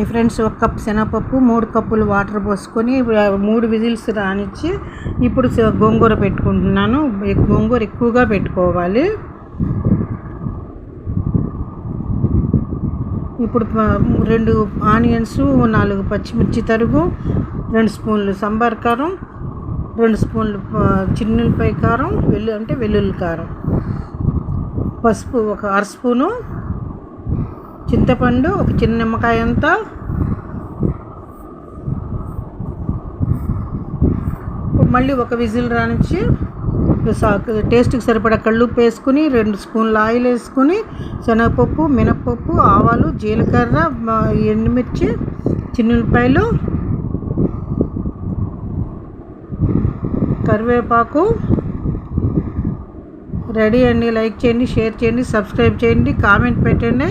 Hi friends ఒక cup శనగపప్పు మూడు కప్పులు వాటర్ పోసుకొని మూడు విజిల్స్ రానిచ్చి ఇప్పుడు గోంగూర పెట్టుకుంటున్నాను. గోంగూర ఎక్కువగా పెట్టుకోవాలి. ఇప్పుడు రెండు ఆనియన్స్ నాలుగు పచ్చిమిర్చి తరుగు రెండు స్పూన్లు సాంబార్ కారం రెండు స్పూన్లు ప- చిన్నులపై కారం వెల్లు అంటే వెల్లుల్లి కారం. పసుపు ఒక అర స్పూను చింతపండు ఒక చిన్న నిమ్మకాయ అంతా మళ్ళీ ఒక విజిల్ రానిచ్చి టేస్ట్కి సరిపడా కళ్ళుప్పు వేసుకుని రెండు స్పూన్ల ఆయిల్ వేసుకుని శనగపప్పు మినప్పప్పు ఆవాలు జీలకర్ర ఎండుమిర్చి చిన్నులపాయలు కరివేపాకు. రెడీ అండి. లైక్ చేయండి షేర్ చేయండి సబ్స్క్రైబ్ చేయండి కామెంట్ పెట్టండి.